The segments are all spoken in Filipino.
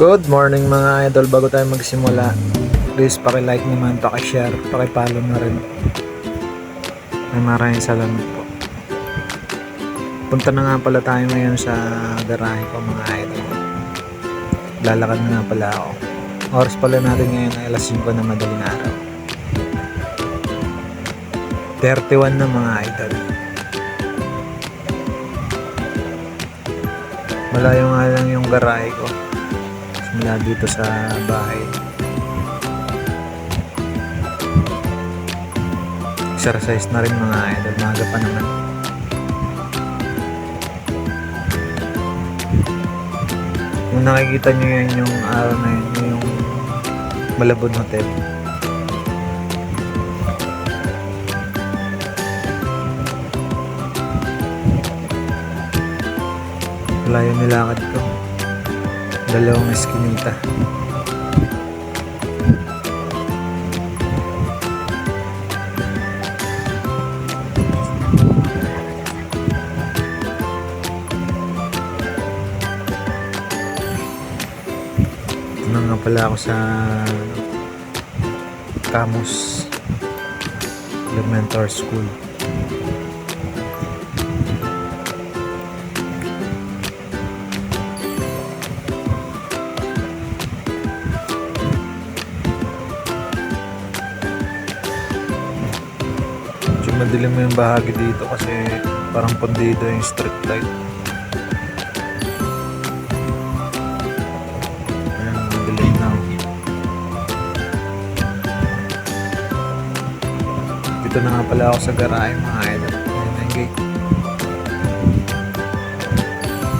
Good morning mga idol. Bago tayo magsimula, please paki-like naman, paki-share, paki-follow na rin. Ay maraming salamat po. Punta na nga pala tayo ngayon sa garahe ko mga idol. Lalakad na nga pala ako. Oras pala natin ngayon ay alas 5 na madaling araw. 31 na mga idol. Malayo nga lang yung garahe ko mula dito sa bahay. Exercise na rin mga idol, maga pa naman. Kung nakikita nyo yan yung araw na yun, yung Malabon Hotel. Layo nilakad ko. Dalawang eskinita. Na nga pala ako sa Camus Elementary School. Madilim mo yung bahagi dito kasi parang pundido yung street light. Ayan, madilim na. Nga pala ako sa garahe mga idol. Ayan na yung.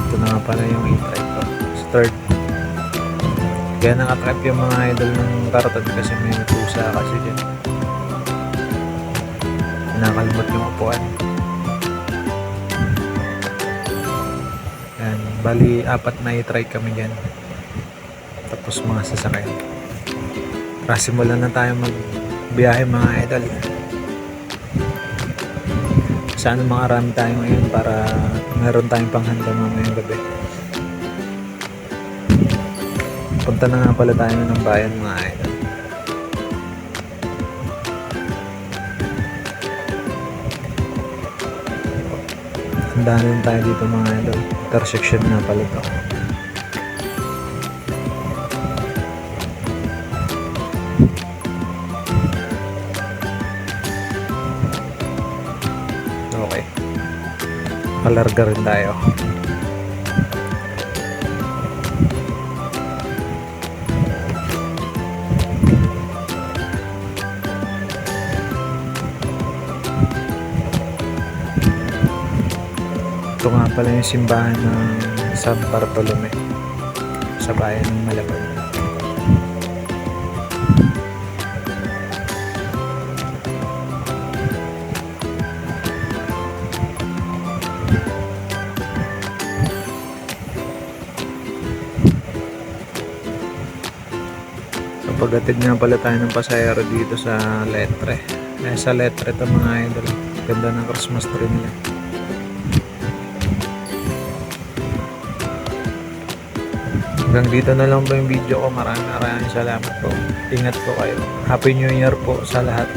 Ito na nga pala yung e-trike ko. Third. Kaya nakatrap yung mga idol ng karton kasi may pusa kasi dyan. Nakakalmot yung upuan. Yan, bali apat na i-try kami dyan. Tapos mga sasakay. Tara, simulan na tayo magbiyahe mga idol. Sana makarami tayo ngayon para meron tayong panghanda mamayang gabi. Punta na nga pala tayo ng bayan mga idol. Rin tayo dito mga idol. Intersection na pala to. Okay. Palarga rin tayo. Ito nga pala yung simbahan ng San Bartolome sa bayan ng Malabon. Kapag nga pala tayo ng pasayero dito sa Letre. Eh, sa Letre to mga idol. Ganda ng Christmas tree nila. Hanggang dito na lang po yung video ko. Maraming maraming salamat po. Ingat po kayo. Happy New Year po sa lahat.